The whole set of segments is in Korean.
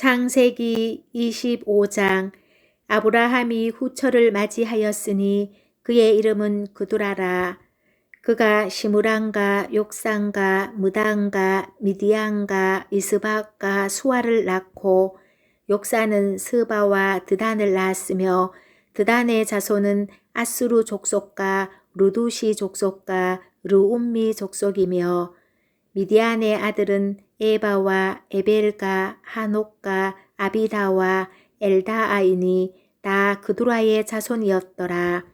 창세기 25장 아브라함이 후처를 맞이하였으니 그의 이름은 그두라라. 그가 시무랑과 욕상과 무당과 미디안과 이스박과 수아를 낳고 욕사는 스바와 드단을 낳았으며 드단의 자손은 아수르 족속과 루두시 족속과 르움미 족속이며 미디안의 아들은 에바와 에벨과 하녹과 아비다와 엘다아이니 다 그두라의 자손이었더라.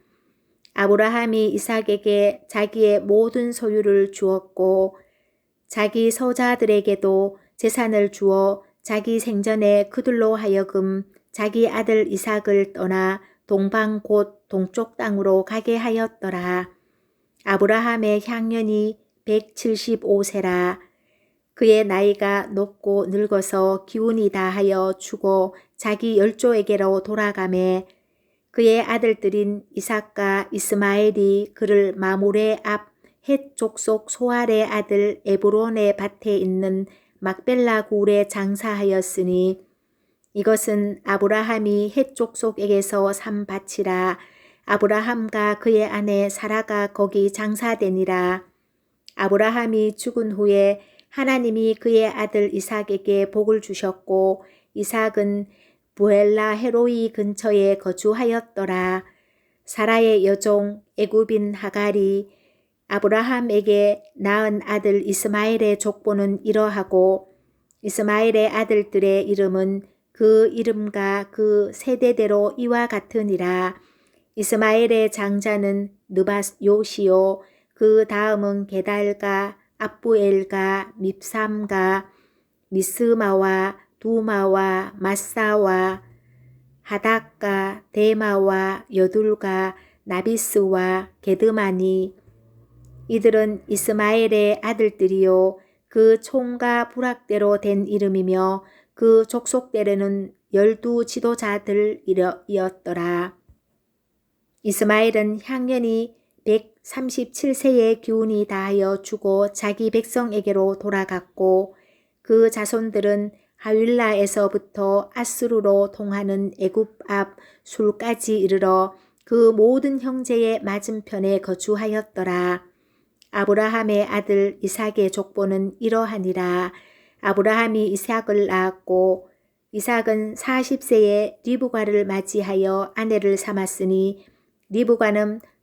아브라함이 이삭에게 자기의 모든 소유를 주었고 자기 서자들에게도 재산을 주어 자기 생전에 그들로 하여금 자기 아들 이삭을 떠나 동방 곧 동쪽 땅으로 가게 하였더라. 아브라함의 향년이 175세라. 그의 나이가 높고 늙어서 기운이 다하여 죽어 자기 열조에게로 돌아가매 그의 아들들인 이삭과 이스마엘이 그를 마물의 앞 헷 족속 소알의 아들 에브론의 밭에 있는 막벨라 굴에 장사하였으니 이것은 아브라함이 헷 족속에게서 산 밭이라 아브라함과 그의 아내 사라가 거기 장사되니라. 아브라함이 죽은 후에 하나님이 그의 아들 이삭에게 복을 주셨고 이삭은 부엘라 헤로이 근처에 거주하였더라. 사라의 여종 애굽인 하갈이 아브라함에게 낳은 아들 이스마엘의 족보는 이러하고 이스마엘의 아들들의 이름은 그 이름과 그 세대대로 이와 같으니라. 이스마엘의 장자는 느바스 요시요 그 다음은 게달과 압부엘과 밉삼과 미스마와 두마와 마사와 하닥과 데마와 여둘과 나비스와 게드마니 이들은 이스마엘의 아들들이요 그 총과 부락대로 된 이름이며 그 족속대로는 열두 지도자들이었더라. 이스마엘은 향년이 137세의 기운이 다하여 죽어 자기 백성에게로 돌아갔고 그 자손들은 하윌라에서부터 아스루로 통하는 애굽 앞 술까지 이르러 그 모든 형제의 맞은편에 거주하였더라. 아브라함의 아들 이삭의 족보는 이러하니라. 아브라함이 이삭을 낳았고 이삭은 40세에 리브가를 맞이하여 아내를 삼았으니 리브가는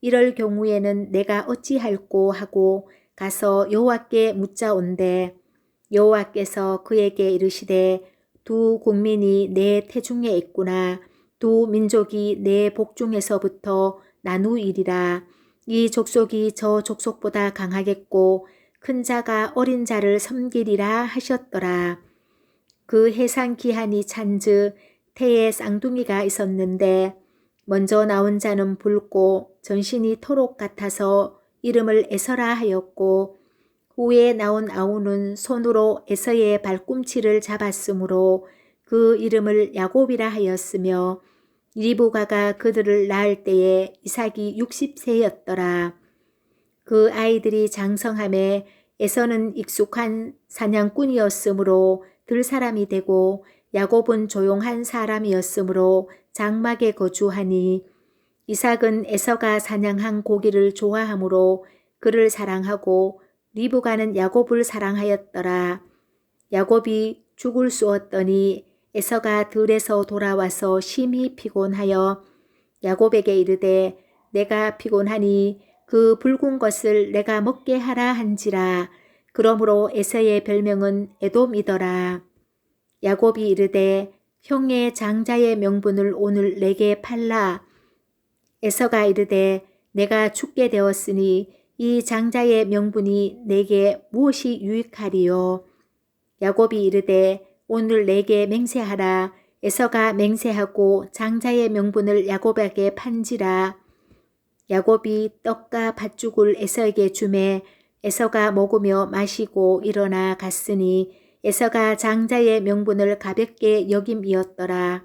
이럴 경우에는 내가 어찌할꼬 하고 가서 여호와께 묻자온대. 여호와께서 그에게 이르시되 두 국민이 내 태중에 있구나. 두 민족이 내 복중에서부터 나누이리라. 이 족속이 저 족속보다 강하겠고 큰 자가 어린 자를 섬기리라 하셨더라. 그 해상 기한이 찬즉 태에 쌍둥이가 있었는데 먼저 나온 자는 붉고 전신이 토록 같아서 이름을 에서라 하였고 후에 나온 아우는 손으로 에서의 발꿈치를 잡았으므로 그 이름을 야곱이라 하였으며 리브가가 그들을 낳을 때에 이삭이 60세였더라. 그 아이들이 장성함에 에서는 익숙한 사냥꾼이었으므로 들 사람이 되고 야곱은 조용한 사람이었으므로 장막에 거주하니 이삭은 에서가 사냥한 고기를 좋아하므로 그를 사랑하고 리브가는 야곱을 사랑하였더라. 야곱이 죽을 쏘었더니 에서가 들에서 돌아와서 심히 피곤하여 야곱에게 이르되 내가 피곤하니 그 붉은 것을 내가 먹게 하라 한지라 그러므로 에서의 별명은 에돔이더라. 야곱이 이르되 형의 장자의 명분을 오늘 내게 팔라. 에서가 이르되 내가 죽게 되었으니 이 장자의 명분이 내게 무엇이 유익하리요. 야곱이 이르되 오늘 내게 맹세하라. 에서가 맹세하고 장자의 명분을 야곱에게 판지라. 야곱이 떡과 팥죽을 에서에게 주매 에서가 먹으며 마시고 일어나 갔으니 에서가 장자의 명분을 가볍게 여김이었더라.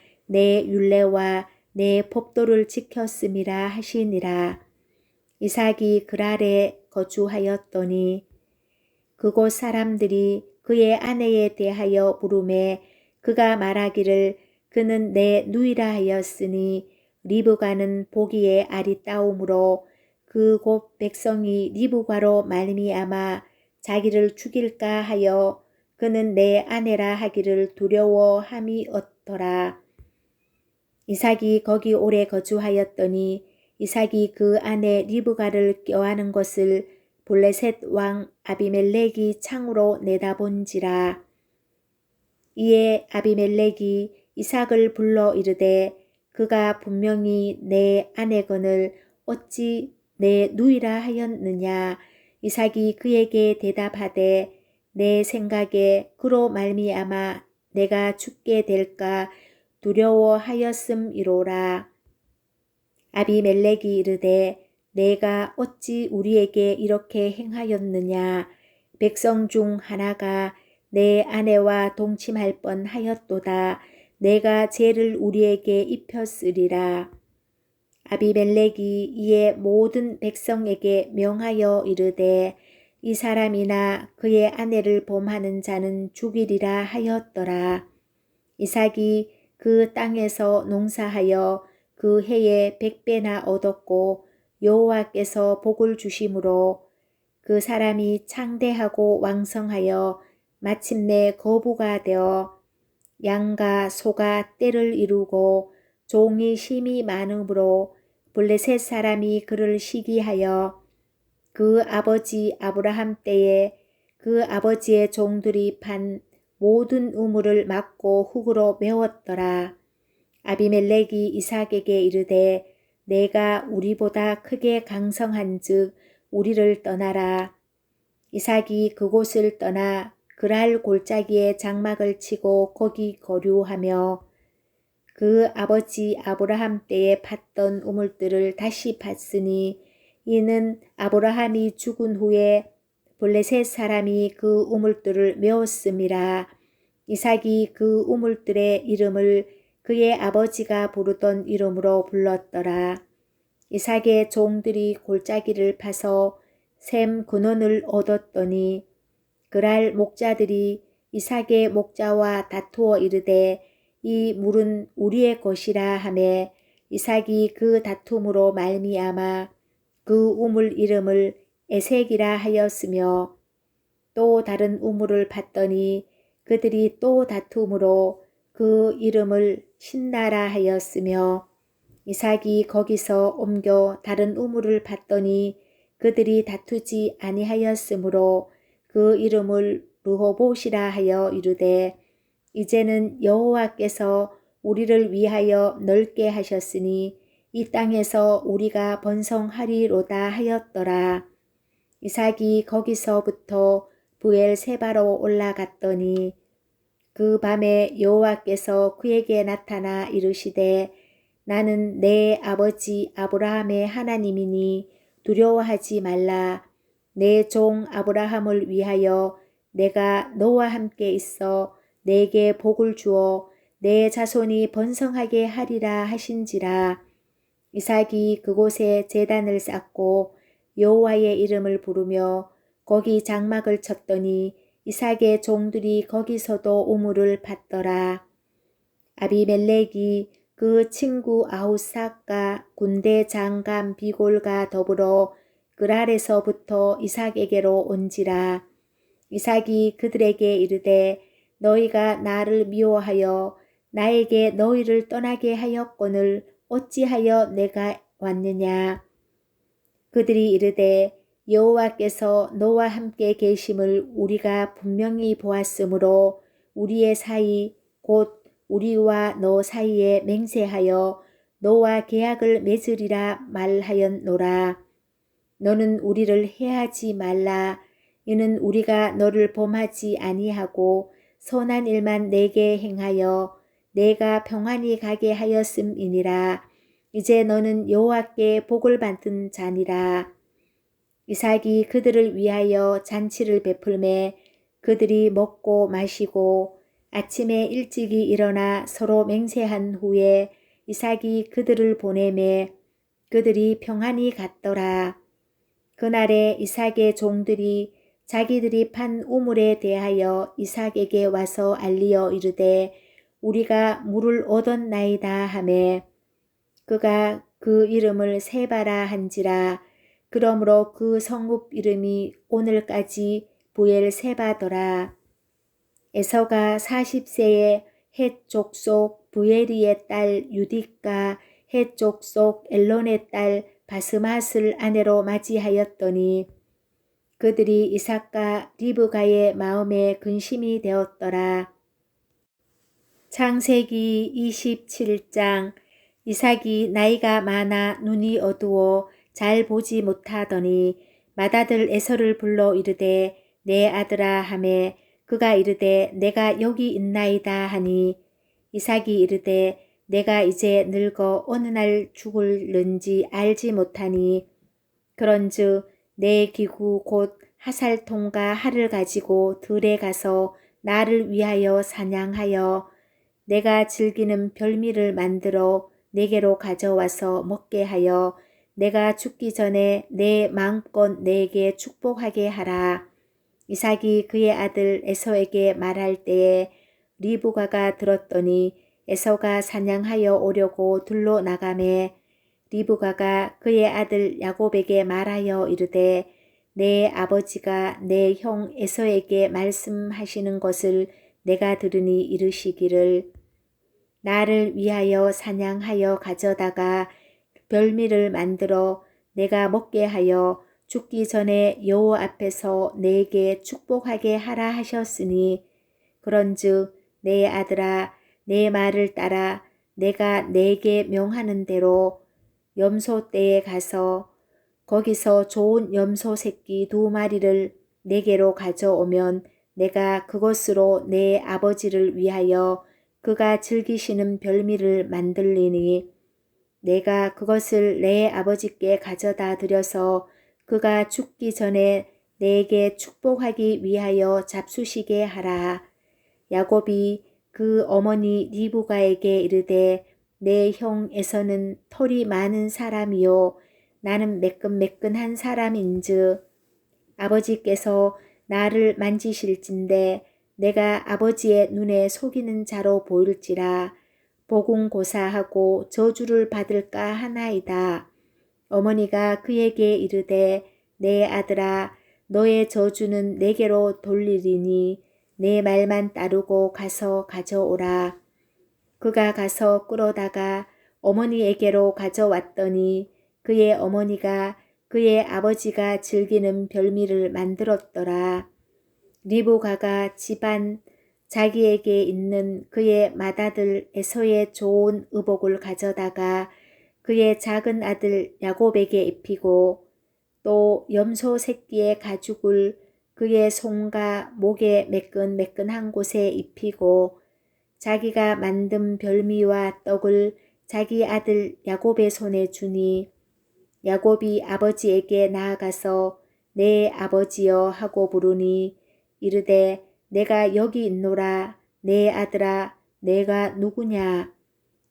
내 율례와 내 법도를 지켰음이라 하시니라. 이삭이 그랄에 거주하였더니 그곳 사람들이 그의 아내에 대하여 부름에 그가 말하기를 그는 내 누이라 하였으니 리브가는 보기에 아리따움으로 그곧 백성이 리브가로 말미암아 자기를 죽일까 하여 그는 내 아내라 하기를 두려워함이 없더라. 이삭이 거기 오래 거주하였더니 이삭이 그 아내 리브가를 껴안은 것을 블레셋 왕 아비멜렉이 창으로 내다본지라. 이에 아비멜렉이 이삭을 불러 이르되 그가 분명히 내 아내건을 어찌 내 누이라 하였느냐. 이삭이 그에게 대답하되 내 생각에 그로 말미암아 내가 죽게 될까 두려워하였음이로라. 아비멜렉이 이르되 내가 어찌 우리에게 이렇게 행하였느냐. 백성 중 하나가 내 아내와 동침할 뻔 하였도다. 내가 죄를 우리에게 입혔으리라. 아비멜렉이 이에 모든 백성에게 명하여 이르되 이 사람이나 그의 아내를 범하는 자는 죽이리라 하였더라. 이삭이 그 땅에서 농사하여 그 해에 백배나 얻었고 여호와께서 복을 주심으로 그 사람이 창대하고 왕성하여 마침내 거부가 되어 양과 소가 때를 이루고 종이 심이 많으므로 블레셋 사람이 그를 시기하여 그 아버지 아브라함 때에 그 아버지의 종들이 판 모든 우물을 막고 흙으로 메웠더라. 아비멜렉이 이삭에게 이르되 내가 우리보다 크게 강성한즉 우리를 떠나라. 이삭이 그곳을 떠나 그랄 골짜기에 장막을 치고 거기 거류하며 그 아버지 아브라함 때에 팠던 우물들을 다시 팠으니 이는 아브라함이 죽은 후에 블레셋 사람이 그 우물들을 메웠음이라. 이삭이 그 우물들의 이름을 그의 아버지가 부르던 이름으로 불렀더라. 이삭의 종들이 골짜기를 파서 샘 근원을 얻었더니 그랄 목자들이 이삭의 목자와 다투어 이르되 이 물은 우리의 것이라 하매 이삭이 그 다툼으로 말미암아 그 우물 이름을 에색이라 하였으며 또 다른 우물을 봤더니 그들이 또 다툼으로 그 이름을 신나라 하였으며 이삭이 거기서 옮겨 다른 우물을 봤더니 그들이 다투지 아니하였으므로 그 이름을 르호봇이라 하여 이르되 이제는 여호와께서 우리를 위하여 넓게 하셨으니 이 땅에서 우리가 번성하리로다 하였더라. 이삭이 거기서부터 부엘 세바로 올라갔더니 그 밤에 여호와께서 그에게 나타나 이르시되 나는 내 아버지 아브라함의 하나님이니 두려워하지 말라. 내 종 아브라함을 위하여 내가 너와 함께 있어 내게 복을 주어 내 자손이 번성하게 하리라 하신지라 이삭이 그곳에 제단을 쌓고 여호와의 이름을 부르며 거기 장막을 쳤더니 이삭의 종들이 거기서도 우물을 받더라. 아비멜렉이 그 친구 아우삭과 군대 장감 비골과 더불어 그랄에서부터 이삭에게로 온지라. 이삭이 그들에게 이르되 너희가 나를 미워하여 나에게 너희를 떠나게 하였거늘 어찌하여 내가 왔느냐. 그들이 이르되 여호와께서 너와 함께 계심을 우리가 분명히 보았으므로 우리의 사이 곧 우리와 너 사이에 맹세하여 너와 계약을 맺으리라 말하였노라. 너는 우리를 해하지 말라. 이는 우리가 너를 범하지 아니하고 선한 일만 내게 행하여 내가 평안히 가게 하였음이니라. 이제 너는 여호와께 복을 받은 자니라. 이삭이 그들을 위하여 잔치를 베풀매 그들이 먹고 마시고 아침에 일찍이 일어나 서로 맹세한 후에 이삭이 그들을 보내매 그들이 평안히 갔더라. 그날에 이삭의 종들이 자기들이 판 우물에 대하여 이삭에게 와서 알리어 이르되 우리가 물을 얻었나이다 하매 그가 그 이름을 세바라 한지라 그러므로 그 성읍 이름이 오늘까지 부엘세바더라. 에서가 40세에 헷 족속 부에리의 딸 유디가 헷 족속 엘론의 딸 바스맛을 아내로 맞이하였더니 그들이 이삭과 리브가의 마음에 근심이 되었더라. 창세기 27장 이삭이 나이가 많아 눈이 어두워 잘 보지 못하더니 맏아들 에서를 불러 이르되 내 아들아 하매 그가 이르되 내가 여기 있나이다 하니. 이삭이 이르되 내가 이제 늙어 어느 날 죽을는지 알지 못하니. 그런즉 내 기구 곧 하살통과 활을 가지고 들에 가서 나를 위하여 사냥하여 내가 즐기는 별미를 만들어 내게로 가져와서 먹게 하여 내가 죽기 전에 내 마음껏 내게 축복하게 하라. 이삭이 그의 아들 에서에게 말할 때에 리브가가 들었더니 에서가 사냥하여 오려고 둘러 나가매 리브가가 그의 아들 야곱에게 말하여 이르되 내 아버지가 내 형 에서에게 말씀하시는 것을 내가 들으니 이르시기를 나를 위하여 사냥하여 가져다가 별미를 만들어 내가 먹게 하여 죽기 전에 여호와 앞에서 내게 축복하게 하라 하셨으니 그런즉 내 아들아 내 말을 따라 내가 내게 명하는 대로 염소 떼에 가서 거기서 좋은 염소 새끼 두 마리를 내게로 가져오면 내가 그것으로 내 아버지를 위하여 그가 즐기시는 별미를 만들리니 내가 그것을 내 아버지께 가져다 드려서 그가 죽기 전에 내게 축복하기 위하여 잡수시게 하라. 야곱이 그 어머니 리브가에게 이르되 내 형에서는 털이 많은 사람이요 나는 매끈매끈한 사람인즉 아버지께서 나를 만지실진데 내가 아버지의 눈에 속이는 자로 보일지라 보궁고사하고 저주를 받을까 하나이다. 어머니가 그에게 이르되 내 아들아 너의 저주는 내게로 돌리리니 내 말만 따르고 가서 가져오라. 그가 가서 끌어다가 어머니에게로 가져왔더니 그의 어머니가 그의 아버지가 즐기는 별미를 만들었더라. 리브가가 집안 자기에게 있는 그의 맏아들 에서의 좋은 의복을 가져다가 그의 작은 아들 야곱에게 입히고 또 염소 새끼의 가죽을 그의 손과 목에 매끈매끈한 곳에 입히고 자기가 만든 별미와 떡을 자기 아들 야곱의 손에 주니 야곱이 아버지에게 나아가서 내 아버지여 하고 부르니 이르되 내가 여기 있노라 내 아들아 내가 누구냐?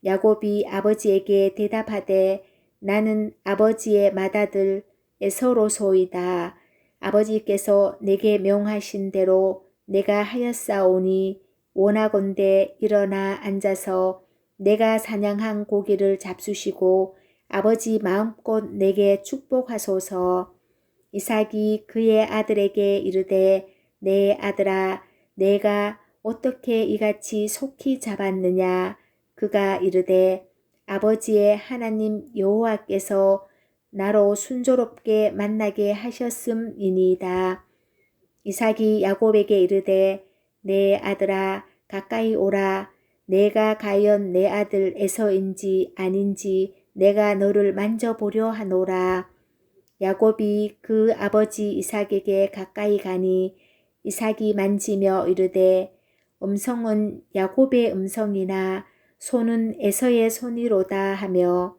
야곱이 아버지에게 대답하되 나는 아버지의 맏아들 에서로소이다. 아버지께서 내게 명하신 대로 내가 하였사오니 원하건대 일어나 앉아서 내가 사냥한 고기를 잡수시고 아버지 마음껏 내게 축복하소서. 이삭이 그의 아들에게 이르되 내 아들아 내가 어떻게 이같이 속히 잡았느냐 그가 이르되 아버지의 하나님 여호와께서 나로 순조롭게 만나게 하셨음이니이다. 이삭이 야곱에게 이르되 내 아들아 가까이 오라 내가 과연 내 아들 에서인지 아닌지 내가 너를 만져보려 하노라. 야곱이 그 아버지 이삭에게 가까이 가니 이삭이 만지며 이르되 음성은 야곱의 음성이나 손은 에서의 손이로다 하며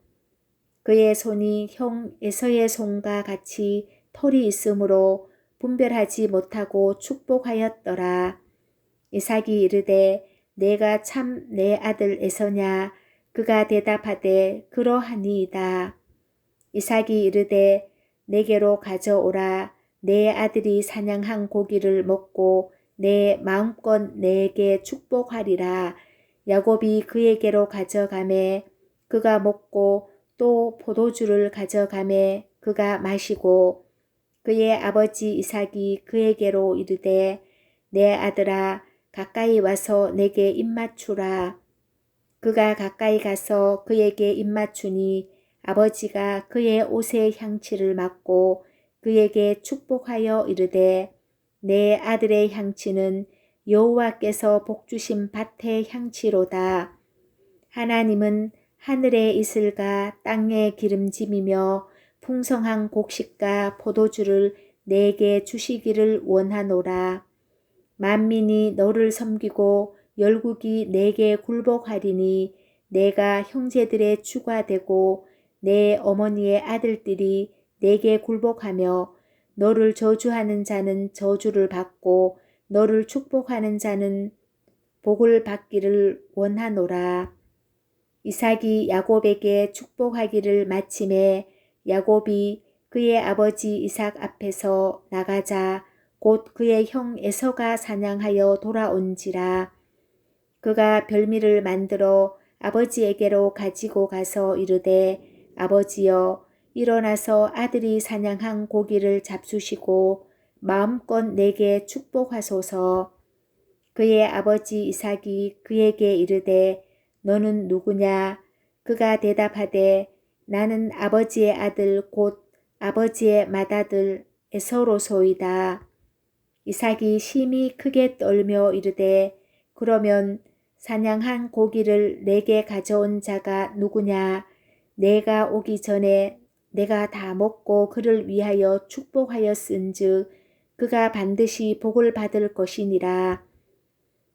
그의 손이 형 에서의 손과 같이 털이 있으므로 분별하지 못하고 축복하였더라. 이삭이 이르되 내가 참 내 아들 에서냐 그가 대답하되 그러하니이다. 이삭이 이르되 내게로 가져오라 내 아들이 사냥한 고기를 먹고 내 마음껏 내게 축복하리라. 야곱이 그에게로 가져가매 그가 먹고 또 포도주를 가져가매 그가 마시고 그의 아버지 이삭이 그에게로 이르되 내 아들아 가까이 와서 내게 입맞추라. 그가 가까이 가서 그에게 입맞추니 아버지가 그의 옷의 향취를 맡고 그에게 축복하여 이르되 내 아들의 향취는 여호와께서 복주신 밭의 향취로다. 하나님은 하늘의 이슬과 땅의 기름짐이며 풍성한 곡식과 포도주를 내게 주시기를 원하노라. 만민이 너를 섬기고 열국이 내게 굴복하리니 내가 형제들의 주가 되고 내 어머니의 아들들이 내게 굴복하며 너를 저주하는 자는 저주를 받고 너를 축복하는 자는 복을 받기를 원하노라. 이삭이 야곱에게 축복하기를 마침에 야곱이 그의 아버지 이삭 앞에서 나가자 곧 그의 형 에서가 사냥하여 돌아온지라. 그가 별미를 만들어 아버지에게로 가지고 가서 이르되 아버지여 일어나서 아들이 사냥한 고기를 잡수시고 마음껏 내게 축복하소서. 그의 아버지 이삭이 그에게 이르되 너는 누구냐? 그가 대답하되 나는 아버지의 아들 곧 아버지의 맏아들 에서로소이다. 이삭이 심히 크게 떨며 이르되 그러면 사냥한 고기를 내게 가져온 자가 누구냐? 내가 오기 전에 내가 다 먹고 그를 위하여 축복하였은즉 그가 반드시 복을 받을 것이니라.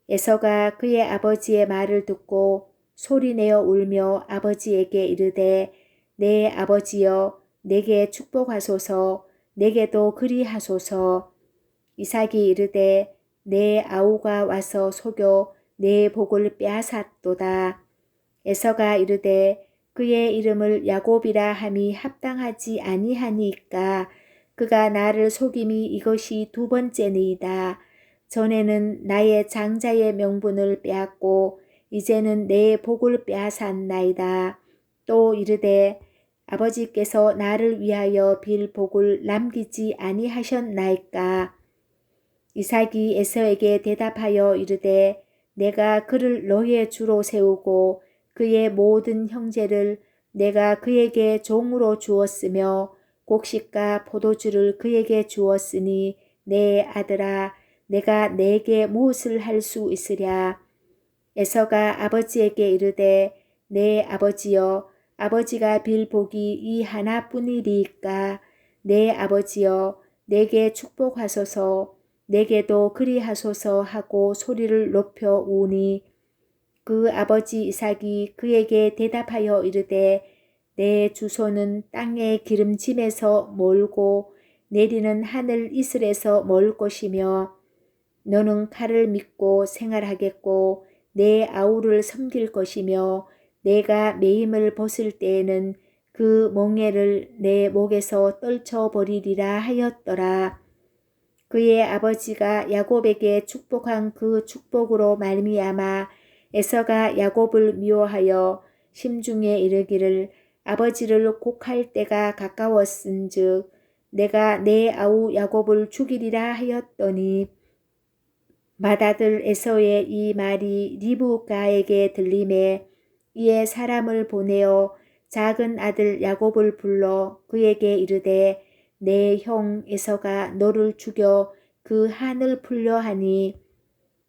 에서가 그의 아버지의 말을 듣고 소리내어 울며 아버지에게 이르되 내 아버지여 내게 축복하소서 내게도 그리하소서 이삭이 이르되 내 아우가 와서 속여 내 복을 빼앗았도다 에서가 이르되 그의 이름을 야곱이라 함이 합당하지 아니하니까 그가 나를 속임이 이것이 두 번째니이다. 전에는 나의 장자의 명분을 빼앗고 이제는 내 복을 빼앗았나이다. 또 이르되 아버지께서 나를 위하여 빌 복을 남기지 아니하셨나이까. 이삭이 에서에게 대답하여 이르되 내가 그를 너의 주로 세우고 그의 모든 형제를 내가 그에게 종으로 주었으며 곡식과 포도주를 그에게 주었으니 내 아들아 내가 내게 무엇을 할 수 있으랴? 에서가 아버지에게 이르되 내 아버지여 아버지가 빌 복이 이 하나뿐이리까? 내 아버지여 내게 축복하소서 내게도 그리하소서 하고 소리를 높여 우니 그 아버지 이삭이 그에게 대답하여 이르되 내 주소는 땅의 기름짐에서 멀고 내리는 하늘 이슬에서 멀 것이며 너는 칼을 믿고 생활하겠고 내 아우를 섬길 것이며 내가 매임을 벗을 때에는 그 멍에를 내 목에서 떨쳐버리리라 하였더라. 그의 아버지가 야곱에게 축복한 그 축복으로 말미암아 에서가 야곱을 미워하여 심중에 이르기를 아버지를 곡할 때가 가까웠은즉 내가 내 아우 야곱을 죽이리라 하였더니 맏아들 에서의 이 말이 리브가에게 들림에 이에 사람을 보내어 작은 아들 야곱을 불러 그에게 이르되 내 형 에서가 너를 죽여 그 한을 풀려 하니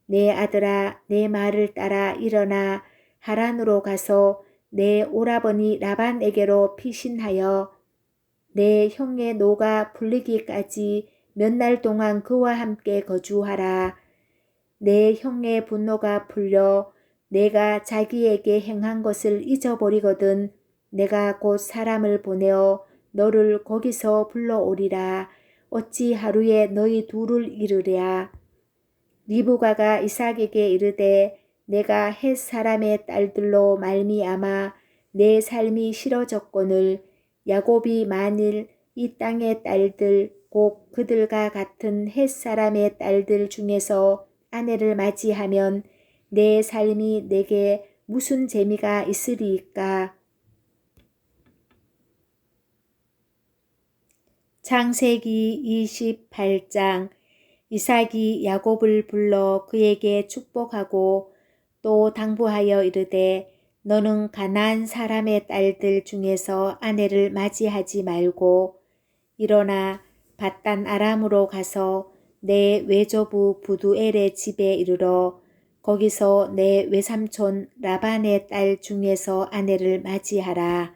내 아들아 내 말을 따라 일어나 하란으로 가서 내 오라버니 라반에게로 피신하여 내 형의 노가 풀리기까지 몇 날 동안 그와 함께 거주하라. 내 형의 분노가 풀려 내가 자기에게 행한 것을 잊어버리거든 내가 곧 사람을 보내어 너를 거기서 불러오리라. 어찌 하루에 너희 둘을 이르랴. 리브가가 이삭에게 이르되 내가 햇 사람의 딸들로 말미암아 내 삶이 싫어졌거늘 야곱이 만일 이 땅의 딸들 곧 그들과 같은 햇 사람의 딸들 중에서 아내를 맞이하면 내 삶이 내게 무슨 재미가 있으리까? 창세기 28장 이삭이 야곱을 불러 그에게 축복하고 또 당부하여 이르되 너는 가난 사람의 딸들 중에서 아내를 맞이하지 말고 일어나 바단 아람으로 가서 내 외조부 부두엘의 집에 이르러 거기서 내 외삼촌 라반의 딸 중에서 아내를 맞이하라.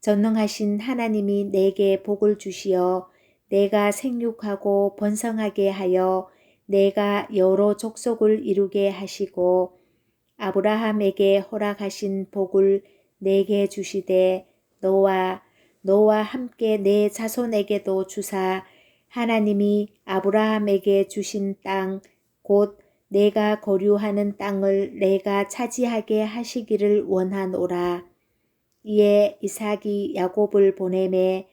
전능하신 하나님이 내게 복을 주시어 내가 생육하고 번성하게 하여 내가 여러 족속을 이루게 하시고 아브라함에게 허락하신 복을 내게 주시되 너와 너와 함께 내 자손에게도 주사 하나님이 아브라함에게 주신 땅 곧 내가 거류하는 땅을 내가 차지하게 하시기를 원하노라. 이에 이삭이 야곱을 보내매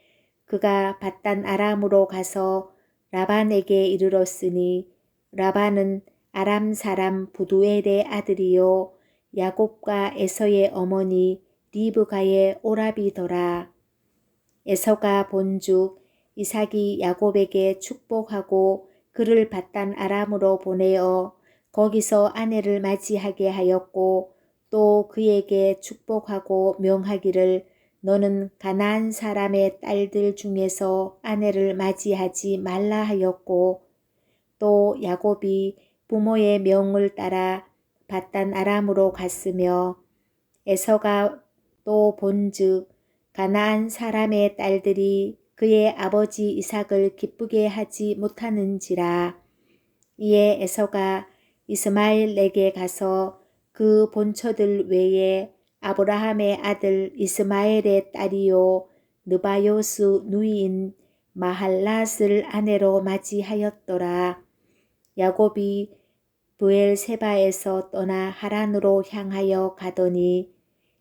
그가 바단 아람으로 가서 라반에게 이르렀으니 라반은 아람 사람 부두엘의 아들이요 야곱과 에서의 어머니 리브가의 오라비더라. 에서가 본즉 이삭이 야곱에게 축복하고 그를 바단 아람으로 보내어 거기서 아내를 맞이하게 하였고 또 그에게 축복하고 명하기를 너는 가나안 사람의 딸들 중에서 아내를 맞이하지 말라 하였고 또 야곱이 부모의 명을 따라 바단 아람으로 갔으며 에서가 또 본즉 가나안 사람의 딸들이 그의 아버지 이삭을 기쁘게 하지 못하는지라. 이에 에서가 이스마엘에게 가서 그 본처들 외에 아브라함의 아들 이스마엘의 딸이요 느바요스 누이인 마할랏을 아내로 맞이하였더라. 야곱이 부엘세바에서 떠나 하란으로 향하여 가더니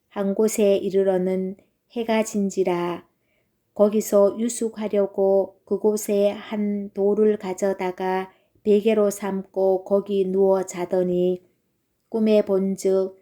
한 곳에 이르러는 해가 진지라 거기서 유숙하려고 그곳에 한 돌을 가져다가 베개로 삼고 거기 누워 자더니 꿈에 본즉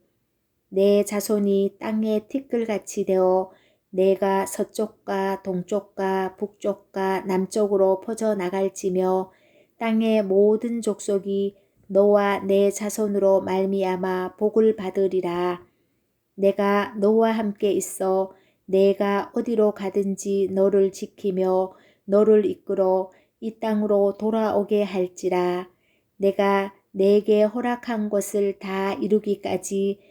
내 자손이 땅의 티끌같이 되어 내가 서쪽과 동쪽과 북쪽과 남쪽으로 퍼져 나갈지며 땅의 모든 족속이 너와 내 자손으로 말미암아 복을 받으리라. 내가 너와 함께 있어 내가 어디로 가든지 너를 지키며 너를 이끌어 이 땅으로 돌아오게 할지라 내가 내게 허락한 것을 다 이루기까지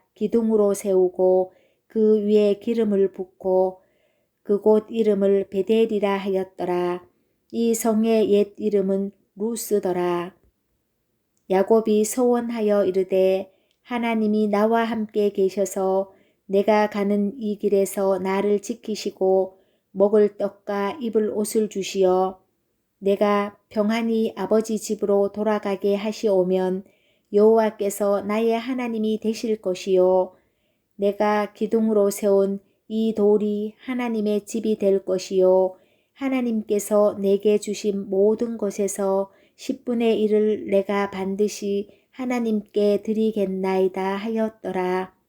기둥으로 세우고 그 위에 기름을 붓고 그곳 이름을 베델이라 하였더라. 이 성의 옛 이름은 루스더라. 야곱이 소원하여 이르되 하나님이 나와 함께 계셔서 내가 가는 이 길에서 나를 지키시고 먹을 떡과 입을 옷을 주시어 내가 평안히 아버지 집으로 돌아가게 하시오면 여호와께서 나의 하나님이 되실 것이요 내가 기둥으로 세운 이 돌이 하나님의 집이 될 것이요 하나님께서 내게 주신 모든 것에서 10분의 1을 내가 반드시 하나님께 드리겠나이다 하였더라.